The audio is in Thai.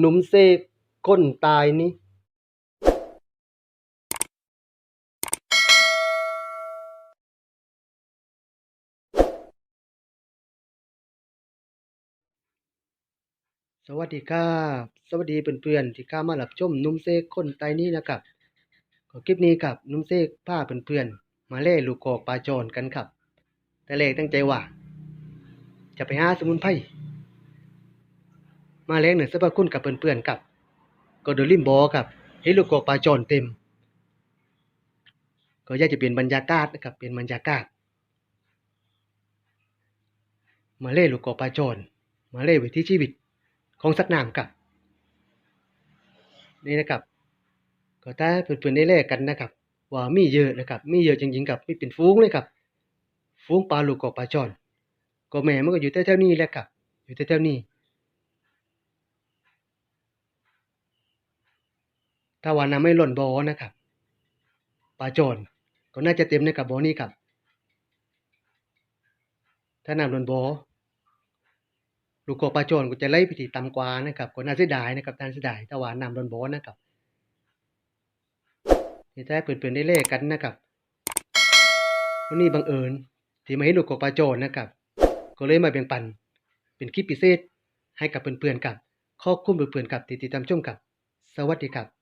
หนุ่มเสกคนตายนี่สวัสดีครับสวัสดีเพื่อนๆที่เข้ามารับชมหนุ่มเสกคนตายนี้นะครับก็คลิปนี้ครับหนุ่มเสกพาเพื่อนๆมาเล่ลูกกอกปลาจรกันครับ แต่แรกตั้งใจว่า จะไปหาสมุนไพร มาแรงหนึ่งสรรพคุณกับเพื่อนๆครับก็โดนริมบอครับเห็นลูกกอกปลาจรเต็ม ก็อยากจะเปลี่ยนบรรยากาศนะครับเปลี่ยนบรรยากาศ มาเล่ลูกกอกปลาจรมาเล่วิถีชีวิตของสัตว์น้ำครับนี่นะครับก็ถ้าเพื่อนๆได้แลกกันนะครับ ว่ามีเยอะนะครับ มีเยอะจริงๆครับมีเป็นฟูงเลยครับ ฟูงปลาลูกกอกปลาจรก็แม่มันก็อยู่แถวๆนี้แหละครับ อยู่แถวๆนี้ ถ้าว่าน้ำไม่ล่นบ่อนะครับปลาโจรก็น่าจะเต็มนะครับบ่อนี้ครับ ถ้าน้ำล่นบ่อลูกกอกปลาโจรก็จะไหลไปที่ต่ำกวานะครับ ก็น่าเสียดายนะครับน่าเสียดายถ้าว่าน้ำล่นบ่อนะครับนี่ถ้าเพื่อนๆได้เลขกันนะครับวันนี้บังเอิญที่มาเห็นลูกกอกปลาโจรนะครับ ก็เลยมาแบ่งปัน เป็นคลิปพิเศษให้กับเพื่อนๆครับข้อคุณเพื่อนๆครับตีติดตามชมครับ สวัสดีครับ